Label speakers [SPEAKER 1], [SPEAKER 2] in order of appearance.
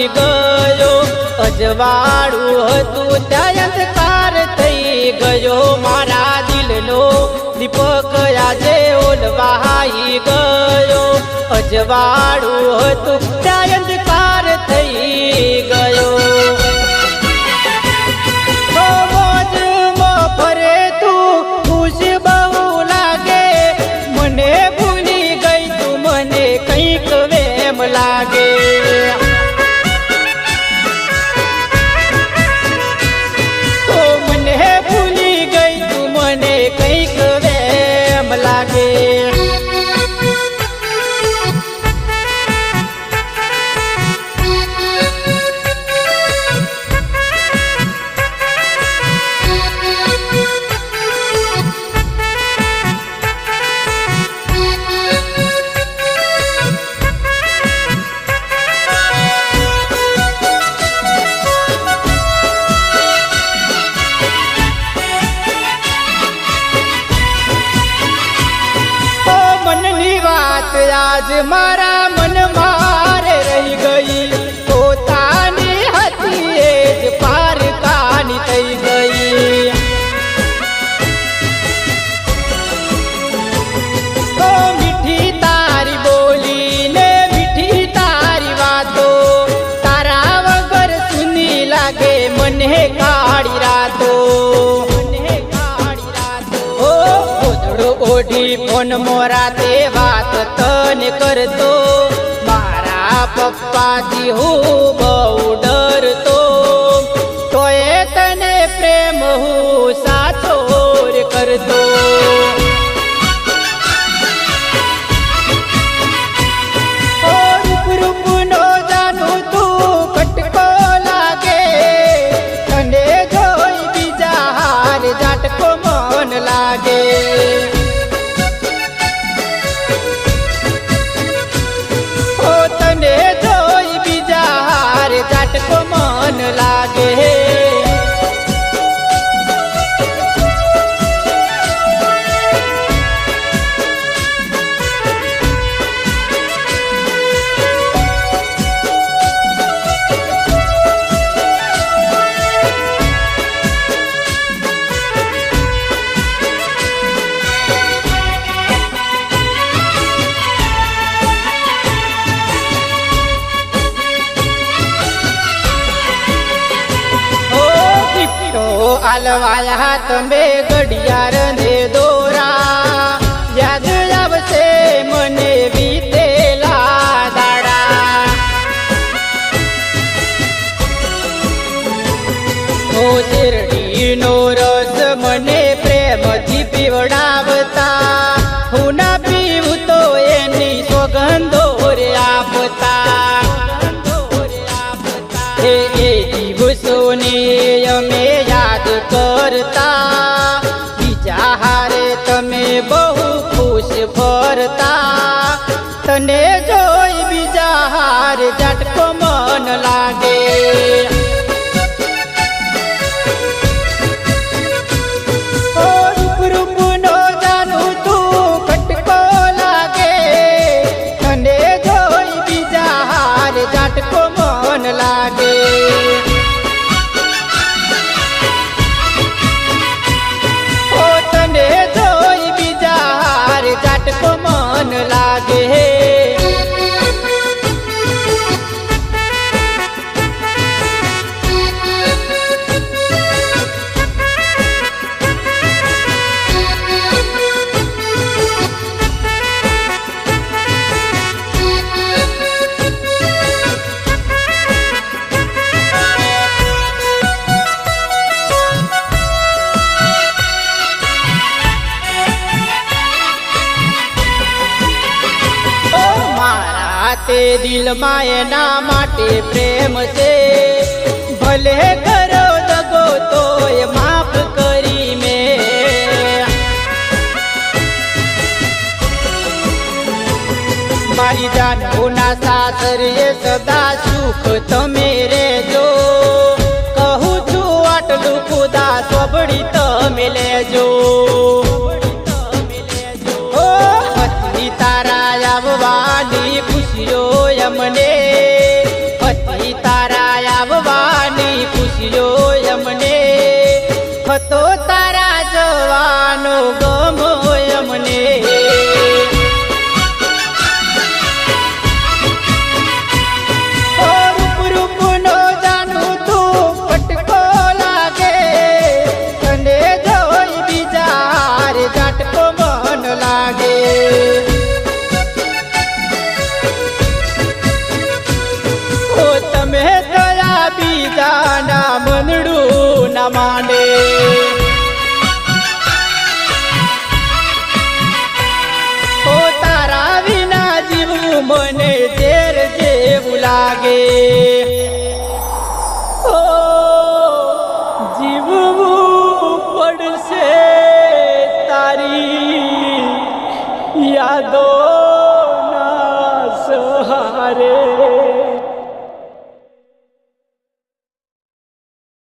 [SPEAKER 1] ઓલવાઈ ગયો, અજવાળું હતું, ત્યાં અંધકાર થઈ ગયો. મારા દિલનો દીપક આજે ઓલવાઈ ગયો. અજવાળું હતું, ત્યાં આજ કરતો. મારા પપ્પાથી હું બહુ ગિફ્ટો હાથ મે ઘડિયાર ને દોરા. યાદ આવશે મને વીતેલા દાડા. ઓ શેરડીનો રસ મને પ્રેમથી પીવડાવતા. હું ના પીવું તો એની સોગંધો રે આપતા. એ દિવસોને અમે તને જોઈ બીજા હાર ઝટકો મન લાગે. તે દિલમાં એના માટે પ્રેમ છે. ભલે કરો દગો તો એ માફ કરી મેં. મારી જાનોના એ સદા સુખ તમે રેજો કહું છું આટલું ખુદા સોબડી તમે લેજો. todo ભૂલવું પડશે તારી યાદો ના સહારે.